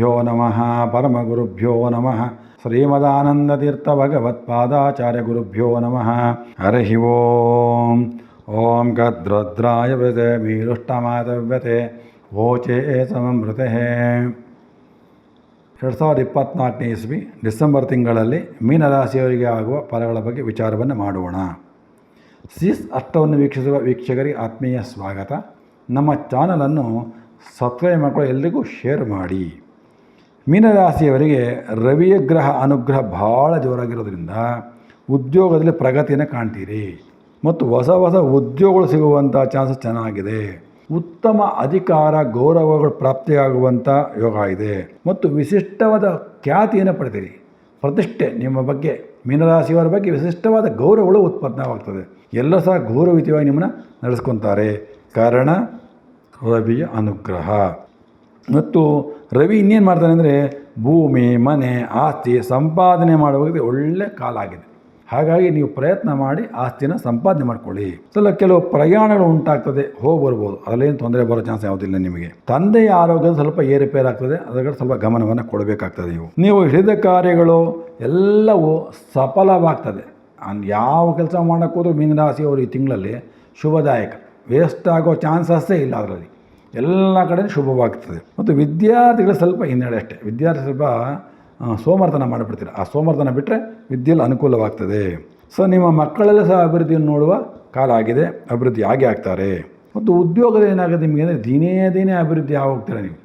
ಗುರುಭ್ಯೋ ನಮಃ ಪರಮಗುರುಭ್ಯೋ ನಮಃ ಶ್ರೀಮದಾನಂದತೀರ್ಥ ಭಗವತ್ಪಾದಾಚಾರ್ಯ ಗುರುಭ್ಯೋ ನಮಃ ಹರಿ ಓಂ ಓಂ ಗದ್ರದ್ರಾಯ ವ್ಯತೆ ಮೀರುಷ್ಟಮಾತವ್ಯತೆ ವೋಚೆ ಸಮಮೃತೆ ಎರಡು ಸಾವಿರದ ಇಪ್ಪತ್ತ್ನಾಲ್ಕನೇ ಇಸ್ವಿ, ಡಿಸೆಂಬರ್ ತಿಂಗಳಲ್ಲಿ ಮೀನರಾಶಿಯವರಿಗೆ ಆಗುವ ಫಲಗಳ ಬಗ್ಗೆ ವಿಚಾರವನ್ನು ಮಾಡೋಣ. ಸಿಸ್ ಅಷ್ಟವನ್ನು ವೀಕ್ಷಿಸುವ ವೀಕ್ಷಕರಿಗೆ ಆತ್ಮೀಯ ಸ್ವಾಗತ. ನಮ್ಮ ಚಾನಲನ್ನು ಸಬ್ಸ್ಕ್ರೈಬ್ ಮಾಡಿಕೊಳ್ಳಿ, ಎಲ್ರಿಗೂ ಶೇರ್ ಮಾಡಿ. ಮೀನರಾಶಿಯವರಿಗೆ ರವಿಯ ಗ್ರಹ ಅನುಗ್ರಹ ಭಾಳ ಜೋರಾಗಿರೋದ್ರಿಂದ ಉದ್ಯೋಗದಲ್ಲಿ ಪ್ರಗತಿಯನ್ನು ಕಾಣ್ತೀರಿ. ಮತ್ತು ಹೊಸ ಹೊಸ ಉದ್ಯೋಗಗಳು ಸಿಗುವಂಥ ಚಾನ್ಸಸ್ ಚೆನ್ನಾಗಿದೆ. ಉತ್ತಮ ಅಧಿಕಾರ, ಗೌರವಗಳು ಪ್ರಾಪ್ತಿಯಾಗುವಂಥ ಯೋಗ ಇದೆ ಮತ್ತು ವಿಶಿಷ್ಟವಾದ ಖ್ಯಾತಿಯನ್ನು ಪಡೆದಿರಿ. ಪ್ರತಿಷ್ಠೆ ನಿಮ್ಮ ಬಗ್ಗೆ, ಮೀನರಾಶಿಯವರ ಬಗ್ಗೆ ವಿಶಿಷ್ಟವಾದ ಗೌರವಗಳು ಉತ್ಪನ್ನವಾಗ್ತದೆ. ಎಲ್ಲ ಸಹ ಗೌರವಿತವಾಗಿ ನಿಮ್ಮನ್ನು ನಡೆಸ್ಕೊತಾರೆ. ಕಾರಣ, ರವಿಯ ಅನುಗ್ರಹ. ಮತ್ತು ರವಿ ಇನ್ನೇನು ಮಾಡ್ತಾನೆ ಅಂದರೆ ಭೂಮಿ, ಮನೆ, ಆಸ್ತಿ ಸಂಪಾದನೆ ಮಾಡುವಾಗ ಒಳ್ಳೆ ಕಾಲ ಆಗಿದೆ ಹಾಗಾಗಿ ನೀವು ಪ್ರಯತ್ನ ಮಾಡಿ ಆಸ್ತಿನ ಸಂಪಾದನೆ ಮಾಡ್ಕೊಳ್ಳಿ. ಸಲ ಕೆಲವು ಪ್ರಯಾಣಗಳು ಉಂಟಾಗ್ತದೆ, ಹೋಗಿ ಬರ್ಬೋದು. ಅದರಲ್ಲೇನು ತೊಂದರೆ ಬರೋ ಚಾನ್ಸ್ ಯಾವುದಿಲ್ಲ ನಿಮಗೆ. ತಂದೆಯ ಆರೋಗ್ಯ ಸ್ವಲ್ಪ ಏರುಪೇರಾಗ್ತದೆ ಅದರ ಸ್ವಲ್ಪ ಗಮನವನ್ನು ಕೊಡಬೇಕಾಗ್ತದೆ ನೀವು. ನೀವು ಹಿಡಿದ ಕಾರ್ಯಗಳು ಎಲ್ಲವೂ ಸಫಲವಾಗ್ತದೆ. ಯಾವ ಕೆಲಸ ಮಾಡೋಕ್ಕೋದ್ರೂ ಮೀನರಾಶಿಯವರು ಈ ತಿಂಗಳಲ್ಲಿ ಶುಭದಾಯಕ. ವೇಸ್ಟ್ ಆಗೋ ಚಾನ್ಸಸ್ಸೇ ಇಲ್ಲ ಅದರಲ್ಲಿ. ಎಲ್ಲ ಕಡೆ ಶುಭವಾಗ್ತದೆ. ಮತ್ತು ವಿದ್ಯಾರ್ಥಿಗಳು ಸ್ವಲ್ಪ ಹಿನ್ನಡೆ ಅಷ್ಟೇ. ವಿದ್ಯಾರ್ಥಿ ಸ್ವಲ್ಪ ಸೋಮಾರ್ತನ ಮಾಡಿಬಿಡ್ತೀರ. ಆ ಸೋಮಾರ್ತನ ಬಿಟ್ಟರೆ ವಿದ್ಯೆಯಲ್ಲಿ ಅನುಕೂಲವಾಗ್ತದೆ. ಸೊ ನಿಮ್ಮ ಮಕ್ಕಳೆಲ್ಲ ಸಹ ಅಭಿವೃದ್ಧಿಯನ್ನು ನೋಡುವ ಕಾಲ ಆಗಿದೆ. ಅಭಿವೃದ್ಧಿ ಆಗೇ ಆಗ್ತಾರೆ. ಮತ್ತು ಉದ್ಯೋಗದ ಏನಾಗುತ್ತೆ ನಿಮಗೆ ಅಂದರೆ ದಿನೇ ದಿನೇ ಅಭಿವೃದ್ಧಿ ಆಗೋಗ್ತೀರ ನೀವು.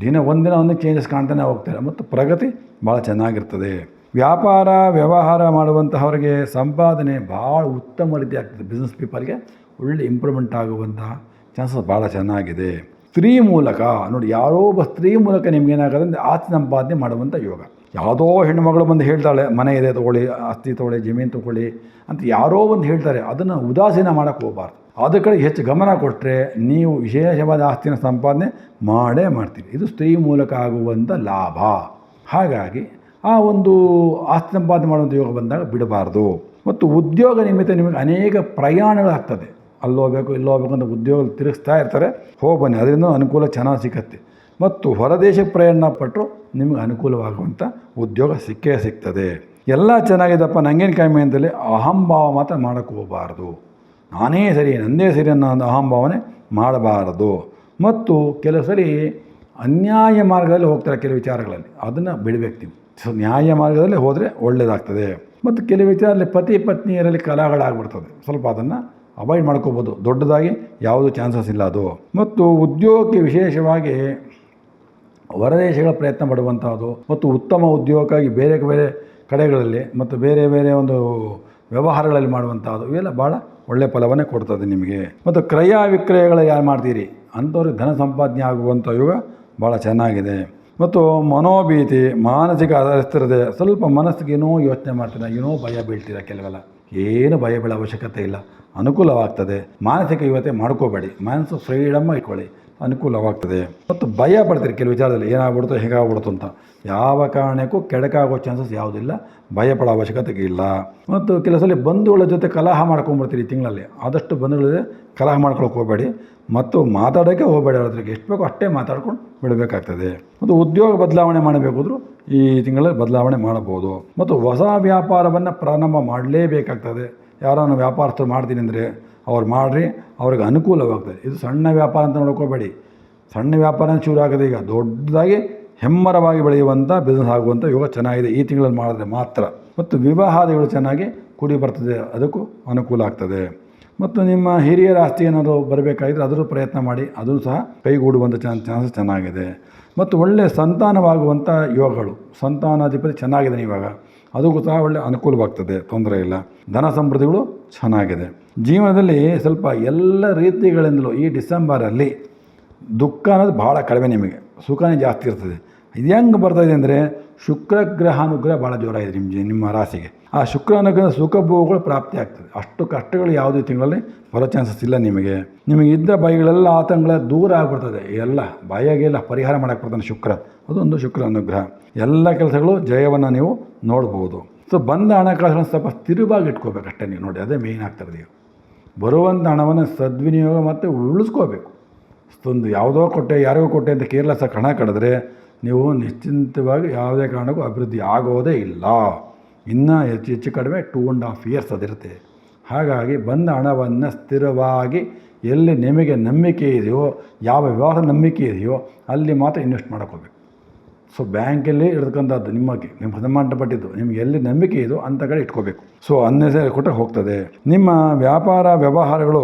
ದಿನ ಒಂದಿನ ಒಂದು ಚೇಂಜಸ್ ಕಾಣ್ತಾನೆ ಹೋಗ್ತಾರೆ. ಮತ್ತು ಪ್ರಗತಿ ಭಾಳ ಚೆನ್ನಾಗಿರ್ತದೆ. ವ್ಯಾಪಾರ, ವ್ಯವಹಾರ ಮಾಡುವಂತಹವರಿಗೆ ಸಂಪಾದನೆ ಭಾಳ ಉತ್ತಮ ರೀತಿ ಆಗ್ತದೆ. ಬಿಸ್ನೆಸ್ ಪೀಪಲ್ಗೆ ಒಳ್ಳೆ ಇಂಪ್ರೂವ್ಮೆಂಟ್ ಆಗುವಂತಹ ಚಾನ್ಸಸ್ ಭಾಳ ಚೆನ್ನಾಗಿದೆ. ಸ್ತ್ರೀ ಮೂಲಕ, ನೋಡಿ ಯಾರೋ ಒಬ್ಬ ಸ್ತ್ರೀ ಮೂಲಕ ನಿಮಗೇನಾಗುತ್ತೆ ಅಂದರೆ ಆಸ್ತಿ ಸಂಪಾದನೆ ಮಾಡುವಂಥ ಯೋಗ. ಯಾವುದೋ ಹೆಣ್ಣುಮಗಳು ಬಂದು ಹೇಳ್ತಾಳೆ, ಮನೆ ಇದೆ ತೊಗೊಳ್ಳಿ, ಆಸ್ತಿ ತೊಗೊಳ್ಳಿ, ಜಮೀನು ತೊಗೊಳ್ಳಿ ಅಂತ ಯಾರೋ ಒಂದು ಹೇಳ್ತಾರೆ, ಅದನ್ನು ಉದಾಸೀನ ಮಾಡೋಕ್ಕೆ ಹೋಗಬಾರ್ದು. ಅದ್ರ ಕಡೆ ಹೆಚ್ಚು ಗಮನ ಕೊಟ್ಟರೆ ನೀವು ವಿಶೇಷವಾದ ಆಸ್ತಿನ ಸಂಪಾದನೆ ಮಾಡೇ ಮಾಡ್ತೀರಿ. ಇದು ಸ್ತ್ರೀ ಮೂಲಕ ಆಗುವಂಥ ಲಾಭ. ಹಾಗಾಗಿ ಆ ಒಂದು ಆಸ್ತಿ ಸಂಪಾದನೆ ಮಾಡುವಂಥ ಯೋಗ ಬಂದಾಗ ಬಿಡಬಾರ್ದು. ಮತ್ತು ಉದ್ಯೋಗ ನಿಮಿತ್ತ ನಿಮಗೆ ಅನೇಕ ಪ್ರಯಾಣಗಳಾಗ್ತದೆ. ಅಲ್ಲಿ ಹೋಗ್ಬೇಕು ಇಲ್ಲಿ ಹೋಗ್ಬೇಕು ಅಂತ ಉದ್ಯೋಗ ತಿರುಗಿಸ್ತಾ ಇರ್ತಾರೆ. ಹೋಗಿ ಬನ್ನಿ, ಅದರಿಂದ ಅನುಕೂಲ ಚೆನ್ನಾಗಿ ಸಿಕ್ಕತ್ತೆ ಮತ್ತು ಹೊರದೇಶಕ್ಕೆ ಪ್ರಯಾಣ ಪಟ್ಟರು ನಿಮಗೆ ಅನುಕೂಲವಾಗುವಂಥ ಉದ್ಯೋಗ ಸಿಕ್ಕೇ ಸಿಗ್ತದೆ. ಎಲ್ಲ ಚೆನ್ನಾಗಿದಪ್ಪ ನನಗೇನು ಕಮ್ಮಿ ಅಂತೇಳಿ ಅಹಂಭಾವ ಮಾತ್ರ ಮಾಡೋಕ್ಕೆ ಹೋಗಬಾರ್ದು. ನಾನೇ ಸರಿ, ನಂದೇ ಸರಿ ಅನ್ನೋ ಒಂದು ಅಹಂಭಾವನೆ ಮಾಡಬಾರದು. ಮತ್ತು ಕೆಲವು ಸರಿ ಅನ್ಯಾಯ ಮಾರ್ಗದಲ್ಲಿ ಹೋಗ್ತಾರೆ ಕೆಲವು ವಿಚಾರಗಳಲ್ಲಿ. ಅದನ್ನು ಬಿಡಬೇಕು ನೀವು. ಸೊ, ನ್ಯಾಯ ಮಾರ್ಗದಲ್ಲಿ ಹೋದರೆ ಒಳ್ಳೆಯದಾಗ್ತದೆ ಮತ್ತು ಕೆಲವು ವಿಚಾರದಲ್ಲಿ ಪತಿ ಪತ್ನಿಯರಲ್ಲಿ ಕಲಹಗಳಾಗ್ಬಿಡ್ತದೆ. ಸ್ವಲ್ಪ ಅದನ್ನು ಅವಾಯ್ಡ್ ಮಾಡ್ಕೋಬೋದು. ದೊಡ್ಡದಾಗಿ ಯಾವುದು ಚಾನ್ಸಸ್ ಇಲ್ಲ ಅದು. ಮತ್ತು ಉದ್ಯೋಗಕ್ಕೆ ವಿಶೇಷವಾಗಿ ಹೊರದೇಶಗಳ ಪ್ರಯತ್ನ ಪಡುವಂಥದ್ದು ಮತ್ತು ಉತ್ತಮ ಉದ್ಯೋಗಕ್ಕಾಗಿ ಬೇರೆ ಬೇರೆ ಕಡೆಗಳಲ್ಲಿ ಮತ್ತು ಬೇರೆ ಬೇರೆ ಒಂದು ವ್ಯವಹಾರಗಳಲ್ಲಿ ಮಾಡುವಂಥದ್ದು ಇವೆಲ್ಲ ಭಾಳ ಒಳ್ಳೆಯ ಫಲವನ್ನೇ ಕೊಡ್ತದೆ ನಿಮಗೆ. ಮತ್ತು ಕ್ರಯ ವಿಕ್ರಯಗಳು ಯಾರು ಮಾಡ್ತೀರಿ? ಅಂಥವ್ರಿಗೆ ಧನ ಸಂಪಾದನೆ ಆಗುವಂಥ ಯುಗ ಭಾಳ ಚೆನ್ನಾಗಿದೆ. ಮತ್ತು ಮನೋಭೀತಿ, ಮಾನಸಿಕ ಅಸ್ಥಿರತೆ, ಸ್ವಲ್ಪ ಮನಸ್ಸಿಗೆ ಏನೋ ಯೋಚನೆ ಮಾಡ್ತೀರ? ಏನೋ ಭಯ ಬೀಳ್ತೀರ ಕೆಲವೆಲ್ಲ? ಏನು ಭಯ ಬೀಳೋ ಅವಶ್ಯಕತೆ ಇಲ್ಲ. ಅನುಕೂಲವಾಗ್ತದೆ. ಮಾನಸಿಕ ಯುವತೆ ಮಾಡ್ಕೋಬೇಡಿ. ಮನಸ್ಸು ಫ್ರೀಡಮ್ ಇಟ್ಕೊಳ್ಳಿ. ಅನುಕೂಲವಾಗ್ತದೆ. ಮತ್ತು ಭಯ ಪಡ್ತೀರಿ. ಕೆಲವು ವಿಚಾರದಲ್ಲಿ ಏನಾಗ್ಬಿಡ್ತು ಹೇಗಾಗ್ಬಿಡ್ತು ಅಂತ. ಯಾವ ಕಾರಣಕ್ಕೂ ಕೆಡಕಾಗೋ ಚಾನ್ಸಸ್ ಯಾವುದಿಲ್ಲ ಭಯ ಪಡೋ ಅವಶ್ಯಕತೆ ಇಲ್ಲ. ಮತ್ತು ಕೆಲವು ಸಲ ಬಂಧುಗಳ ಜೊತೆ ಕಲಹ ಮಾಡ್ಕೊಂಡ್ಬಿಡ್ತೀರಿ ಈ ತಿಂಗಳಲ್ಲಿ. ಆದಷ್ಟು ಬಂಧುಗಳ ಜೊತೆ ಕಲಹ ಮಾಡ್ಕೊಳಕ್ಕೆ ಹೋಗಬೇಡಿ. ಮತ್ತು ಮಾತಾಡೋಕ್ಕೆ ಹೋಗಬೇಡಿ. ಅವ್ರ ಎಷ್ಟು ಬೇಕೋ ಅಷ್ಟೇ ಮಾತಾಡ್ಕೊಂಡು ಬಿಡಬೇಕಾಗ್ತದೆ. ಮತ್ತು ಉದ್ಯೋಗ ಬದಲಾವಣೆ ಮಾಡಬೇಕಾದ್ರೂ ಈ ತಿಂಗಳಲ್ಲಿ ಬದಲಾವಣೆ ಮಾಡಬಹುದು ಮತ್ತು ಹೊಸ ವ್ಯಾಪಾರವನ್ನು ಪ್ರಾರಂಭ ಮಾಡಲೇಬೇಕಾಗ್ತದೆ. ಯಾರನ್ನು ವ್ಯಾಪಾರಸ್ಥರು ಮಾಡ್ತೀನಿ ಅಂದರೆ ಅವ್ರು ಮಾಡಿರಿ, ಅವ್ರಿಗೆ ಅನುಕೂಲವಾಗ್ತದೆ. ಇದು ಸಣ್ಣ ವ್ಯಾಪಾರ ಅಂತ ನೋಡ್ಕೋಬೇಡಿ. ಸಣ್ಣ ವ್ಯಾಪಾರ ಶುರು ಆಗೋದು ಈಗ ದೊಡ್ಡದಾಗಿ ಹೆಮ್ಮರವಾಗಿ ಬೆಳೆಯುವಂಥ ಬಿಸ್ನೆಸ್ ಆಗುವಂಥ ಯೋಗ ಚೆನ್ನಾಗಿದೆ. ಈ ತಿಂಗಳಲ್ಲಿ ಮಾಡಿದ್ರೆ ಮಾತ್ರ. ಮತ್ತು ವಿವಾಹಾದಿಗಳು ಚೆನ್ನಾಗಿ ಕೂಡಿ ಬರ್ತದೆ. ಅದಕ್ಕೂ ಅನುಕೂಲ ಆಗ್ತದೆ. ಮತ್ತು ನಿಮ್ಮ ಹಿರಿಯರ ಆಸ್ತಿ ಏನಾದರೂ ಬರಬೇಕಾಗಿದ್ರೆ ಅದರ ಪ್ರಯತ್ನ ಮಾಡಿ, ಅದೂ ಸಹ ಕೈಗೂಡುವಂಥ ಚಾನ್, ಚಾನ್ಸಸ್ ಚೆನ್ನಾಗಿದೆ. ಮತ್ತು ಒಳ್ಳೆಯ ಸಂತಾನವಾಗುವಂಥ ಯೋಗಗಳು, ಸಂತಾನಾಧಿಪತಿ ಚೆನ್ನಾಗಿದೆ ಇವಾಗ ಅದಕ್ಕೂ ಸಹ ಒಳ್ಳೆ ಅನುಕೂಲವಾಗ್ತದೆ, ತೊಂದರೆ ಇಲ್ಲ. ಧನ ಸಮೃದ್ಧಿಗಳು ಚೆನ್ನಾಗಿದೆ. ಜೀವನದಲ್ಲಿ ಸ್ವಲ್ಪ ಎಲ್ಲ ರೀತಿಗಳಿಂದಲೂ ಈ ಡಿಸೆಂಬರಲ್ಲಿ ದುಃಖ ಅನ್ನೋದು ಭಾಳ ಕಡಿಮೆ ನಿಮಗೆ. ಸುಖನೇ ಜಾಸ್ತಿ ಇರ್ತದೆ. ಇದು ಹೆಂಗೆ ಬರ್ತಾಯಿದೆ ಅಂದರೆ ಶುಕ್ರ ಗ್ರಹ ಅನುಗ್ರಹ ಭಾಳ ಜೋರಾಗಿದೆ ನಿಮ್ಮ ನಿಮ್ಮ ರಾಶಿಗೆ. ಆ ಶುಕ್ರ ಅನುಗ್ರಹ ಸುಖ ಭೋಗಗಳು ಪ್ರಾಪ್ತಿ ಆಗ್ತದೆ. ಅಷ್ಟು ಕಷ್ಟಗಳು ಯಾವುದೇ ತಿಂಗಳಲ್ಲಿ ಬರೋ ಚಾನ್ಸಸ್ ಇಲ್ಲ ನಿಮಗೆ. ನಿಮಗೆ ಇದ್ದ ಬಾಯಿಗಳೆಲ್ಲ ಆತಂಕಗಳ ದೂರ ಆಗ್ಬಿಡ್ತದೆ. ಎಲ್ಲ ಬಾಯಾಗೆಲ್ಲ ಪರಿಹಾರ ಮಾಡಕ್ಕೆ ಬರ್ತಾನೆ ಶುಕ್ರ. ಅದೊಂದು ಶುಕ್ರ ಅನುಗ್ರಹ. ಎಲ್ಲ ಕೆಲಸಗಳು ಜಯವನ್ನು ನೀವು ನೋಡ್ಬೋದು. ಸೊ ಬಂದ ಹಣಕಾಸನ್ನು ಸ್ವಲ್ಪ ಸ್ಥಿರವಾಗಿ ಇಟ್ಕೋಬೇಕಷ್ಟೇ ನೀವು. ನೋಡಿ, ಅದೇ ಮೇಯ್ನ್ ಆಗ್ತದೆ ನೀವು ಬರುವಂಥ ಹಣವನ್ನು ಸದ್ವಿನಿಯೋಗ ಮತ್ತು ಉಳಿಸ್ಕೋಬೇಕು. ಒಂದು ಯಾವುದೋ ಕೊಟ್ಟೆ, ಯಾರಿಗೋ ಕೊಟ್ಟೆ ಅಂತ ಕೇರ್ಲೆಸ್ ಆಗಿ ಹಣ ಕಡಿದ್ರೆ ನೀವು ನಿಶ್ಚಿಂತವಾಗಿ ಯಾವುದೇ ಕಾರಣಕ್ಕೂ ಅಭಿವೃದ್ಧಿ ಆಗೋದೇ ಇಲ್ಲ. ಇನ್ನೂ ಹೆಚ್ಚು ಹೆಚ್ಚು ಕಡಿಮೆ ಟೂ ಆ್ಯಂಡ್ ಹಾಫ್ ಇಯರ್ಸ್ ಅದಿರುತ್ತೆ. ಹಾಗಾಗಿ ಬಂದ ಹಣವನ್ನು ಸ್ಥಿರವಾಗಿ ಎಲ್ಲಿ ನಿಮಗೆ ನಂಬಿಕೆ ಇದೆಯೋ, ಯಾವ ವ್ಯವಹಾರ ನಂಬಿಕೆ ಇದೆಯೋ, ಅಲ್ಲಿ ಮಾತ್ರ ಇನ್ವೆಸ್ಟ್ ಮಾಡ್ಕೋಬೇಕು. ಸೊ ಬ್ಯಾಂಕಲ್ಲಿ ಇರ್ತಕ್ಕಂಥದ್ದು ನಿಮಗೆ ನಿಮ್ಮ ಸಂಬಂಧಪಟ್ಟಿದ್ದು ನಿಮ್ಗೆ ಎಲ್ಲಿ ನಂಬಿಕೆ ಇದೋ ಅಂತ ಕಡೆ ಇಟ್ಕೋಬೇಕು. ಸೊ ಅನ್ನೆಸರಿ ಕೊಟ್ಟರೆ ಹೋಗ್ತದೆ. ನಿಮ್ಮ ವ್ಯಾಪಾರ ವ್ಯವಹಾರಗಳು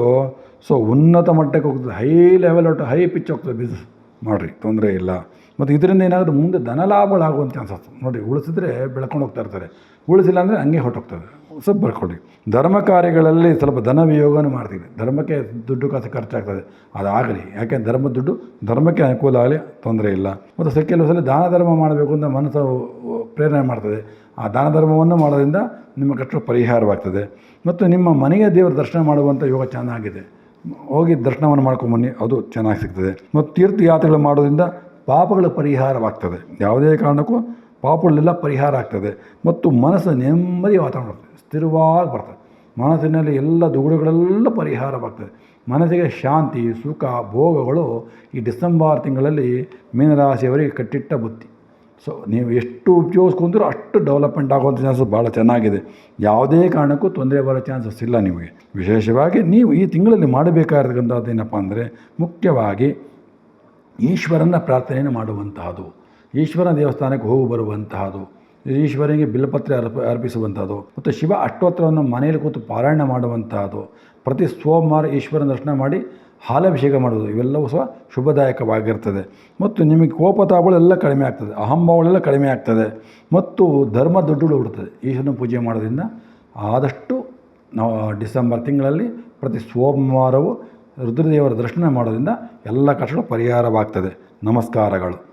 ಸೊ ಉನ್ನತ ಮಟ್ಟಕ್ಕೆ ಹೋಗ್ತದೆ. ಹೈ ಲೆವೆಲ್ ಒಟ್ಟು ಹೈ ಪಿಚ್ ಹೋಗ್ತದೆ ಬಿಸ್ನೆಸ್ ಮಾಡಿರಿ, ತೊಂದರೆ ಇಲ್ಲ. ಮತ್ತು ಇದರಿಂದ ಏನಾದರೂ ಮುಂದೆ ಧನಲಾಭಗಳಾಗುವಂಥ ಅನ್ಸುತ್ತೆ. ನೋಡಿ, ಉಳಿಸಿದ್ರೆ ಬೆಳ್ಕೊಂಡು ಹೋಗ್ತಾ ಇರ್ತಾರೆ. ಉಳಿಸಿಲ್ಲ ಅಂದರೆ ಹಂಗೆ ಹೊಟ್ಟೋಗ್ತದೆ ಸ್ವಲ್ಪ ಬರ್ಕೊಳ್ಳಿ. ಧರ್ಮ ಕಾರ್ಯಗಳಲ್ಲಿ ಸ್ವಲ್ಪ ಧನ ಮಾಡ್ತೀವಿ. ಧರ್ಮಕ್ಕೆ ದುಡ್ಡು ಕಾಸು ಖರ್ಚಾಗ್ತದೆ. ಅದಾಗಲಿ. ಯಾಕೆ ಧರ್ಮದ ದುಡ್ಡು, ಧರ್ಮಕ್ಕೆ ಅನುಕೂಲ ಆಗಲಿ, ತೊಂದರೆ ಇಲ್ಲ. ಮತ್ತು ಸ ಕೆಲವು ಸಲ ದಾನ ಧರ್ಮ ಮಾಡಬೇಕು ಅಂತ ಮನಸ್ಸು ಪ್ರೇರಣೆ ಮಾಡ್ತದೆ. ಆ ದಾನ ಧರ್ಮವನ್ನು ಮಾಡೋದ್ರಿಂದ ನಿಮ್ಮ ಕಷ್ಟ ಪರಿಹಾರವಾಗ್ತದೆ. ಮತ್ತು ನಿಮ್ಮ ಮನೆಯ ದೇವರ ದರ್ಶನ ಮಾಡುವಂಥ ಯೋಗ ಚೆನ್ನಾಗಿದೆ. ಹೋಗಿ ದರ್ಶನವನ್ನು ಮಾಡ್ಕೊಂಬನ್ನಿ ಅದು ಚೆನ್ನಾಗಿ ಸಿಗ್ತದೆ. ಮತ್ತು ತೀರ್ಥಯಾತ್ರೆಗಳು ಮಾಡೋದ್ರಿಂದ ಪಾಪಗಳ ಪರಿಹಾರವಾಗ್ತದೆ. ಯಾವುದೇ ಕಾರಣಕ್ಕೂ ಪಾಪಗಳೆಲ್ಲ ಪರಿಹಾರ ಆಗ್ತದೆ. ಮತ್ತು ಮನಸ್ಸು ನೆಮ್ಮದಿ ವಾತಾವರಣ ಸ್ಥಿರವಾಗಿ ಬರ್ತದೆ. ಮನಸ್ಸಿನಲ್ಲಿ ಎಲ್ಲ ದುಗುಡುಗಳೆಲ್ಲ ಪರಿಹಾರವಾಗ್ತದೆ. ಮನಸ್ಸಿಗೆ ಶಾಂತಿ, ಸುಖ, ಭೋಗಗಳು ಈ ಡಿಸೆಂಬರ್ ತಿಂಗಳಲ್ಲಿ ಮೀನರಾಶಿಯವರಿಗೆ ಕಟ್ಟಿಟ್ಟ ಬುತ್ತಿ. ಸೊ ನೀವು ಎಷ್ಟು ಉಪಯೋಗಿಸ್ಕೊಂಡ್ರು ಅಷ್ಟು ಡೆವಲಪ್ಮೆಂಟ್ ಆಗುವಂಥ ಚಾನ್ಸಸ್ ಭಾಳ ಚೆನ್ನಾಗಿದೆ. ಯಾವುದೇ ಕಾರಣಕ್ಕೂ ತೊಂದರೆ ಬರೋ ಚಾನ್ಸಸ್ ಇಲ್ಲ ನಿಮಗೆ. ವಿಶೇಷವಾಗಿ ನೀವು ಈ ತಿಂಗಳಲ್ಲಿ ಮಾಡಬೇಕಾಗಿರ್ತಕ್ಕಂಥದ್ದು ಏನಪ್ಪ ಅಂದರೆ ಮುಖ್ಯವಾಗಿ ಈಶ್ವರನ ಪ್ರಾರ್ಥನೆಯನ್ನು ಮಾಡುವಂತಹದ್ದು ಈಶ್ವರನ ದೇವಸ್ಥಾನಕ್ಕೆ ಹೋಗಿ ಬರುವಂತಹದು. ಈಶ್ವರನಿಗೆ ಬಿಲ್ಪತ್ರೆ ಅರ್ಪ ಅರ್ಪಿಸುವಂಥದ್ದು ಮತ್ತು ಶಿವ ಅಷ್ಟೋತ್ತರವನ್ನು ಮನೆಯಲ್ಲಿ ಕೂತು ಪಾರಾಯಣ ಮಾಡುವಂತಹದ್ದು ಪ್ರತಿ ಸೋಮವಾರ ಈಶ್ವರನ ದರ್ಶನ ಮಾಡಿ ಹಾಲಾಭಿಷೇಕ ಮಾಡೋದು ಇವೆಲ್ಲವೂ ಸಹ ಶುಭದಾಯಕವಾಗಿರ್ತದೆ. ಮತ್ತು ನಿಮಗೆ ಕೋಪತಾಪಗಳೆಲ್ಲ ಕಡಿಮೆ ಆಗ್ತದೆ. ಅಹಂಭಾವಗಳೆಲ್ಲ ಕಡಿಮೆ ಆಗ್ತದೆ. ಮತ್ತು ಧರ್ಮ ದೊಡ್ಡಗಳು ಬಿಡ್ತದೆ ಈಶ್ವರನ ಪೂಜೆ ಮಾಡೋದ್ರಿಂದ ಆದಷ್ಟು ನಾವು ಡಿಸೆಂಬರ್ ತಿಂಗಳಲ್ಲಿ ಪ್ರತಿ ಸೋಮವಾರವೂ ರುದ್ರದೇವರ ದರ್ಶನ ಮಾಡೋದ್ರಿಂದ ಎಲ್ಲ ಕಷ್ಟಗಳು ಪರಿಹಾರವಾಗ್ತದೆ. ನಮಸ್ಕಾರಗಳು.